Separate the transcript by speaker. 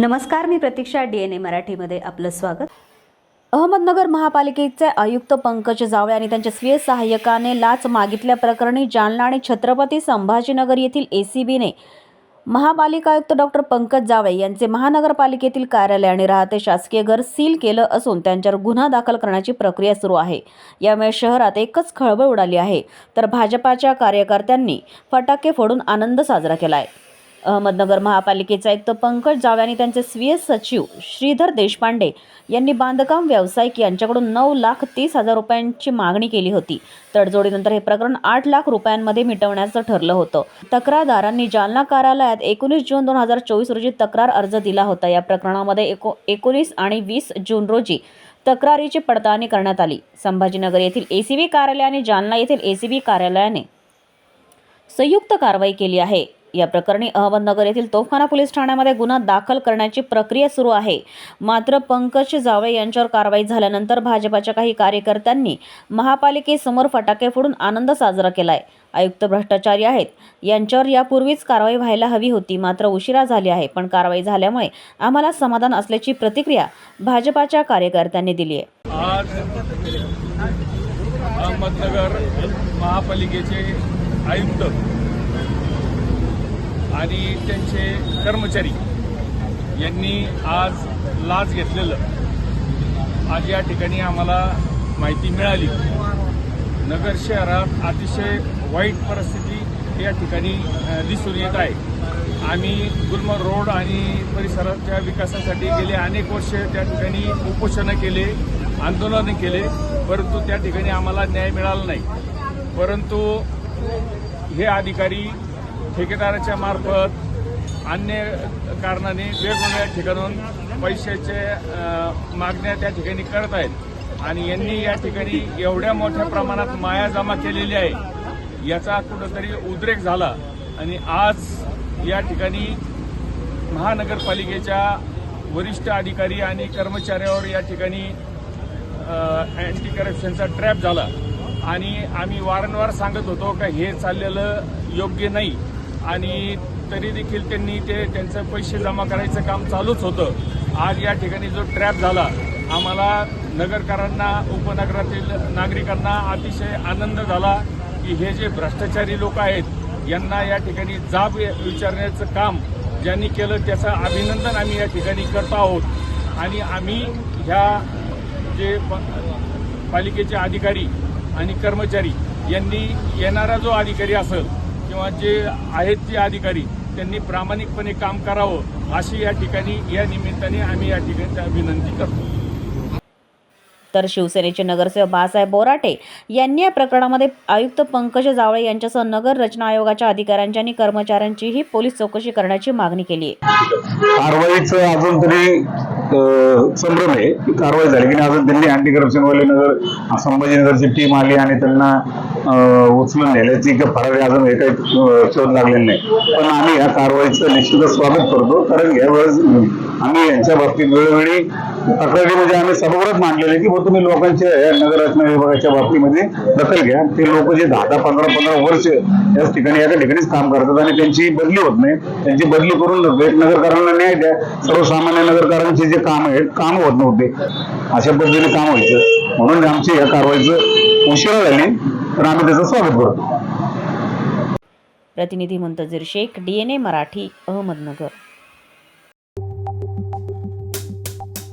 Speaker 1: नमस्कार मी प्रतीक्षा D N A मराठीमध्ये आपलं स्वागत. अहमदनगर महापालिकेचे आयुक्त पंकज जावळे आणि त्यांच्या स्वीय सहाय्यकाने लाच मागितल्याप्रकरणी जालना आणि छत्रपती संभाजीनगर येथील एसीबीने महापालिका आयुक्त डॉक्टर पंकज जावळे यांचे महानगरपालिकेतील कार्यालय आणि राहते शासकीय घर सील केलं असून त्यांच्यावर गुन्हा दाखल करण्याची प्रक्रिया सुरू आहे. यामुळे शहरात एकच खळबळ उडाली आहे. तर भाजपाच्या कार्यकर्त्यांनी फटाके फोडून आनंद साजरा केला आहे अहमदनगर महापालिकेचे आयुक्त पंकज जाव आणि त्यांचे स्वीय सचिव श्रीधर देशपांडे यांनी बांधकाम व्यावसायिक यांच्याकडून नऊ लाख तीस हजार रुपयांची मागणी केली होती. तडजोडीनंतर हे प्रकरण आठ लाख रुपयांमध्ये मिटवण्याचं ठरलं होतं. तक्रारदारांनी जालना कार्यालयात एकोणीस जून दोन हजार चोवीस रोजी तक्रार अर्ज दिला होता. या प्रकरणामध्ये एको एकोणीस आणि वीस जून रोजी तक्रारीची पडताळणी करण्यात आली. संभाजीनगर येथील एसीबी कार्यालय आणि जालना येथील एसीबी कार्यालयाने संयुक्त कारवाई केली आहे. या प्रकरणी अहमदनगर येथील तोफखाना पोलीस ठाण्यामध्ये गुन्हा दाखल करण्याची प्रक्रिया सुरू आहे. मात्र पंकज जावळे यांच्यावर कारवाई झाल्यानंतर भाजपाच्या काही कार्यकर्त्यांनी महापालिकेसमोर फटाके फोडून आनंद साजरा केलाय. आयुक्त भ्रष्टाचारी आहेत. यांच्यावर यापूर्वीच कारवाई व्हायला हवी होती. मात्र उशिरा झाली आहे. पण कारवाई झाल्यामुळे आम्हाला समाधान असल्याची प्रतिक्रिया भाजपाच्या कार्यकर्त्यांनी दिली आहे.
Speaker 2: अहमदनगर महापालिकेचे आयुक्त आणि त्यांचे कर्मचारी यांनी आज लाच घेतलेलं. आज या ठिकाणी आम्हाला माहिती मिळाली. नगर शहरात अतिशय वाईट परिस्थिती या ठिकाणी दिसून येत आहे. आम्ही गुलम रोड आणि परिसराच्या विकासासाठी गेले अनेक वर्ष त्या ठिकाणी उपोषणं केले आंदोलनं केले परंतु त्या ठिकाणी आम्हाला न्याय मिळाला नाही. परंतु हे अधिकारी ठेकेदाराच्या मार्फत अन्य कारणाने वेगवेगळ्या ठिकाणून पैशाचे मागण्या त्या ठिकाणी करत आहेत. आणि यांनी या ठिकाणी एवढ्या मोठ्या प्रमाणात माया जमा केलेली आहे याचा कुठंतरी उद्रेक झाला. आणि आज या ठिकाणी महानगरपालिकेच्या वरिष्ठ अधिकारी आणि कर्मचाऱ्यावर या ठिकाणी अँटी करप्शनचा ट्रॅप झाला. आणि आम्ही वारंवार सांगत होतो का हे चाललेलं योग्य नाही. आणि तरी देखील त्यांनी ते त्यांचं पैसे जमा करायचं काम चालूच होतं. आज या ठिकाणी जो ट्रॅप झाला आम्हाला नगरकरांना उपनगरातील नागरिकांना अतिशय आनंद झाला की हे जे भ्रष्टाचारी लोक आहेत यांना या ठिकाणी जाब विचारण्याचं काम ज्यांनी केलं त्याचं अभिनंदन आम्ही या ठिकाणी करत आहोत. आणि आम्ही ह्या जे प- पालिकेचे अधिकारी आणि कर्मचारी यांनी येणारा जो अधिकारी असेल किंवा जे आहेत ते अधिकारी त्यांनी प्रामाणिकपणे काम करावं अशी या ठिकाणी या निमित्ताने आम्ही या ठिकाणी विनंती करतो.
Speaker 1: तर शिवसेनेचे नगरसेवक बाळासाहेब बोराटे यांनी या प्रकरणामध्ये आयुक्त पंकज जावळे यांच्यासह नगर रचना आयोगाच्या अधिकाऱ्यांची आणि कर्मचाऱ्यांचीही पोलीस चौकशी करण्याची मागणी केली आहे.
Speaker 3: कारवाईचं अजून तरी संभ्रम आहे. की कारवाई झाली. की नाही अजून दिल्ली अँटी करप्शन वाले नगर संभाजीनगरची टीम आली आणि त्यांना उचलून नेल्याची का फरारी अजून हे काही शोध लागलेला नाही. पण आम्ही या कारवाईचं निश्चितच स्वागत करतो. कारण यावेळेस आम्ही यांच्या बाबतीत वेळोवेळी तक्रारी आम्ही सभागृहात मांडलेले की भाऊ तुम्ही लोकांच्या नगररचना विभागाच्या बाबतीमध्ये दखल घ्या. ते लोक जे दहा दहा पंधरा पंधरा वर्ष याच ठिकाणी एका ठिकाणीच काम करतात आणि त्यांची बदली होत नाही. त्यांची बदली करून नगरकारांना न्याय द्या. सर्वसामान्य नगरकारांचे जे काम आहे काम होत नव्हते. अशा पद्धतीने काम व्हायचं. म्हणून आमची या कारवाईचं उशिरा झाली तर आम्ही त्याचं स्वागत करतो.
Speaker 1: प्रतिनिधी मुंतजीर शेख डीएनए मराठी अहमदनगर.